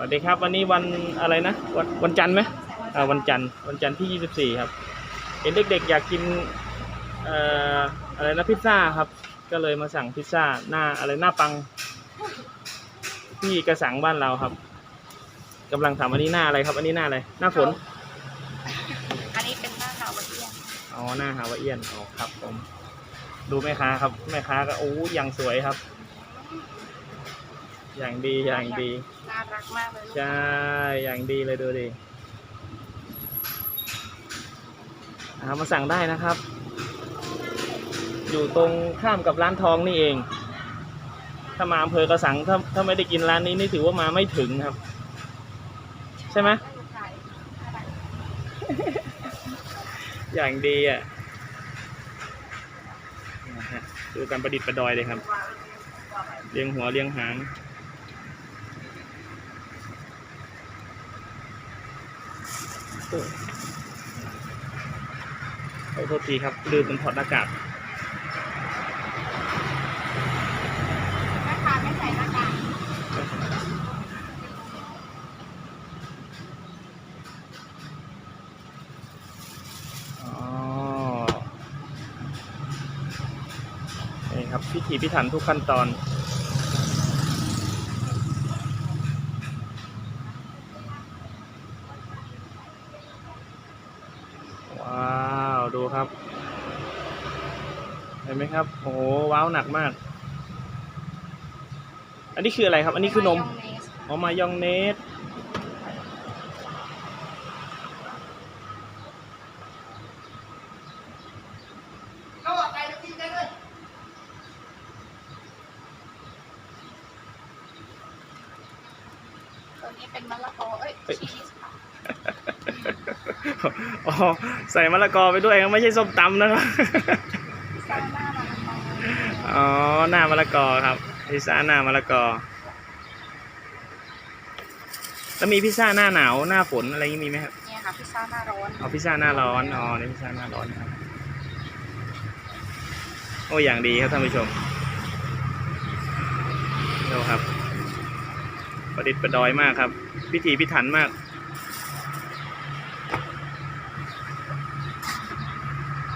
วัสดีครับวันนี้วันอะไรนะ วันวันจันทร์ไหมอ่าวันจันทร์วันจันทร์ที่ 24 ครับ เห็นเด็กๆอยากกินเอ่ออะไรนะพิซซ่าครับ ก็เลยมาสั่งพิซซ่าหน้าอะไรหน้าปัง ที่กระสังบ้านเราครับกำลังทำอันนี้หน้าอะไรครับ อันนี้หน้าอะไรหน้าฝนอันนี้เป็นหน้าหนาววันเที่ยงอ๋อหน้าฮาวาเอียนอ๋อครับผมดูแม่ค้าครับแม่ค้าก็โอ้อย่างสวยครับ อย่างดีอย่างดี น่ารักมากเลยลูกใช่ อย่างดีเลยดูดิอ่ามาสั่งได้นะครับ อยู่ตรงข้ามกับร้านทองนี่เอง ถ้ามาอำเภอกระสังถ้าถ้าไม่ได้กินร้านนี้นี่ถือว่ามาไม่ถึงครับ ใช่ไหมอย่างดีอะนะฮะดูการประดิษฐ์ประดอยเลยครับ เรียงหัวเรียงหาง โอ้โทษทีครับลืมมันถอดหน้ากากแม่ค้าไม่ใส่หน้ากากอ๋อนี่ครับพิถีพิถันทุกขั้นตอน ว้าวดูครับเห็นไหมครับโอ้โหว้าวหนักมาก อันนี้คืออะไรครับ อันนี้คือนมายงเนสอ๋อมายองเนสตัวนี้เป็นมะละกอเอ้ยเอ้ยชีสค่ะ อ๋อใส่มะละกอไปด้วยครับไม่ใช่ส้มตำนะครับพิซซ่าหน้ามะละกออ๋อหน้ามะละกอครับพิซซ่าหน้ามะละกอแล้วมีพิซซ่าหน้าหนาวหน้าฝนอะไรอย่างนี้มีไหมครับเนี่ยค่ะพิซซ่าหน้าร้อนเอาพิซซ่าหน้าร้อนอ๋อนี่พิซซ่าหน้าร้อนนะครับโอ้อย่างดีครับท่านผู้ชมดูครับ ประดิษฐ์ประดอยมากครับ พิถีพิถันมาก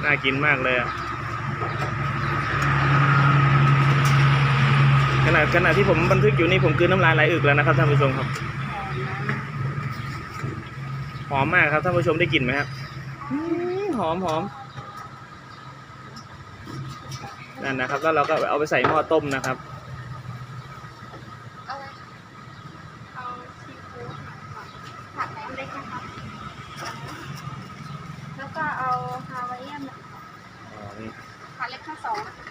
น่ากินมากเลยขณะขณะที่ผมบันทึกอยู่นี่ผมคืนน้ำลายไหลอึกแล้วนะครับท่านผู้ชมครับหอมมากครับท่านผู้ชมได้กลิ่นไหมครับหอมหอมนั่นนะครับ แล้วเราก็เอาไปใส่หม้อต้มนะครับ เอาอะไรเอาซีฟู้ดผัดแหนมเล็กนะคะแล้วก็เอาฮาวายเอียนผัด เล็กข้าวสองนะคะ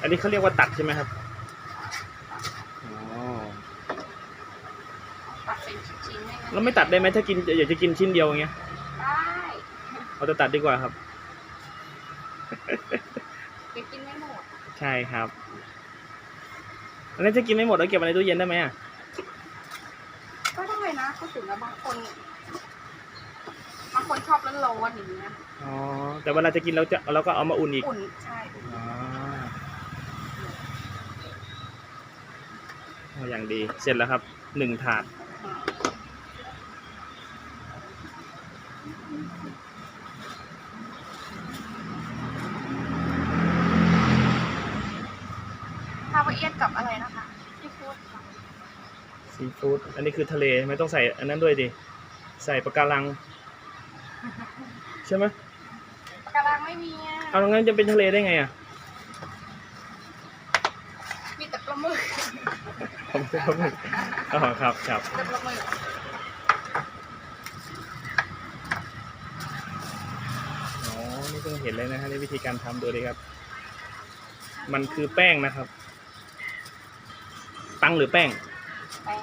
อันนี้เขาเรียกว่าตัดใช่ไหมครับอ๋อตัดเป็นชิ้นๆได้ไหมแล้วไม่ตัดได้ไหมถ้ากินอยากจะกินชิ้นเดียวอย่างเงี้ยได้เราจะตัดดีกว่าครับ เดี๋ยวกินไม่หมดใช่ครับอันนี้ถ้ากินไม่หมดเราเก็บไว้ในตู้เย็นได้ไหมอะก็ได้นะก็ถึงแล้วบางคน บางคนชอบร้อนๆอย่างเงี้ยอ๋อ แต่เวลาจะกินเราจะเราก็เอามาอุ่นอีก อุ่นใช่อุ่นอ๋อเอาอย่างดี เสร็จแล้วครับ หนึ่งถาด ฮาวายเอียนกับอะไรนะคะที่พูดค่ะซีฟู้ด อันนี้คือทะเลไม่ต้องใส่อันนั้นด้วยดิ ใส่ปะการัง ใช่ไหมปากการังไม่มีอะเอางั้นจะเป็นทะเลได้ไงอะมีแต่ปลาหมึกผมครับอ๋อครับครับแต่ปลาหมึกอ๋อนี่เพิ่งเห็นเลยนะฮะนี่วิธีการทำดูเลยครับ มันคือแป้งนะครับปังหรือแป้งแป้ง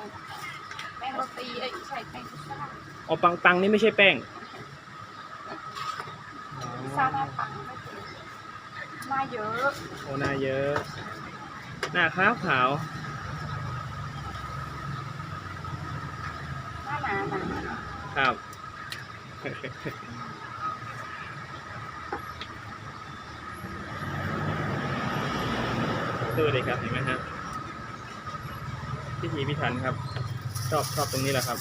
แป้งโรตีเอ้ยใช่แป้งพิซซ่าอ๋อปังปังนี่ไม่ใช่แป้ง พิซซ่าหน้าปังไม่ถึงหน้าเยอะโอ้หน้าเยอะ หน้าขาวขาวหน้าหนาหนาครับ ดูดิครับเห็นไหมฮะพิธีพิถันครับ ชอบชอบตรงนี้แหละครับ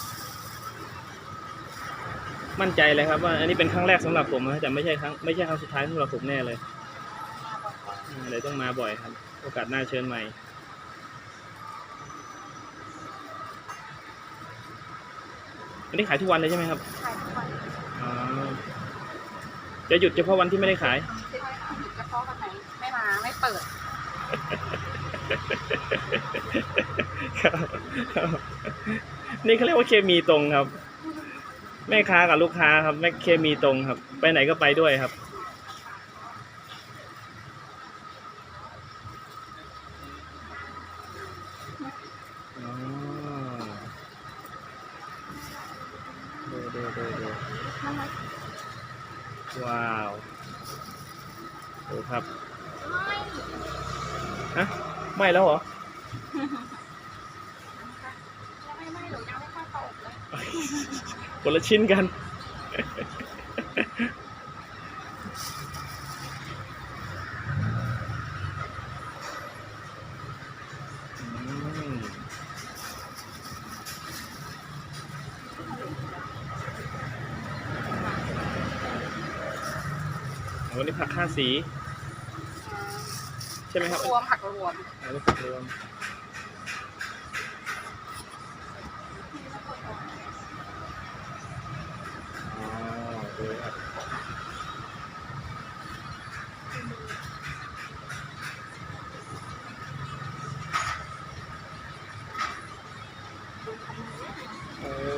มั่นใจเลยครับว่าอันนี้เป็นครั้งแรกสำหรับผมนะแต่ไม่ใช่ครั้งไม่ใช่ครั้งสุดท้ายสำหรับผมแน่เลยอ่าเลยต้องมาบ่อยครับ โอกาสหน้าเชิญใหม่อันนี้ขายทุกวันเลยใช่ไหมครับขายทุกวันอ๋อจะหยุดเฉพาะวันที่ไม่ได้ขายที่ไม่เอาหยุดเฉพาะวันไหนไม่มาไม่เปิดครับนี่เขาเรียกว่าเคมีตรงครับ แม่ค้ากับลูกค้าครับแม่เคมีตรงครับ ไปไหนก็ไปด้วยครับอ๋อดูดูดูดูว้าว ดูครับ ฮะ ไม่แล้วเหรอยังไม่ไม่หนูยังไม่ค่อยตกเลย คนละชิ้นกันอืมวันนี้ผักห้าสี ใช่ไหมครับรวมผักรวมอันนี้ผักรวม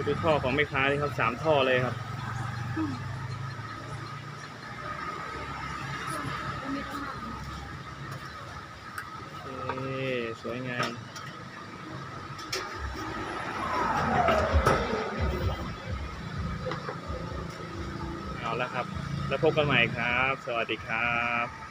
ดูท่อของแม่ค้านี่ครับสามท่อเลยครับสวยงามเอาละครับ แล้วพบกันใหม่ครับ สวัสดีครับ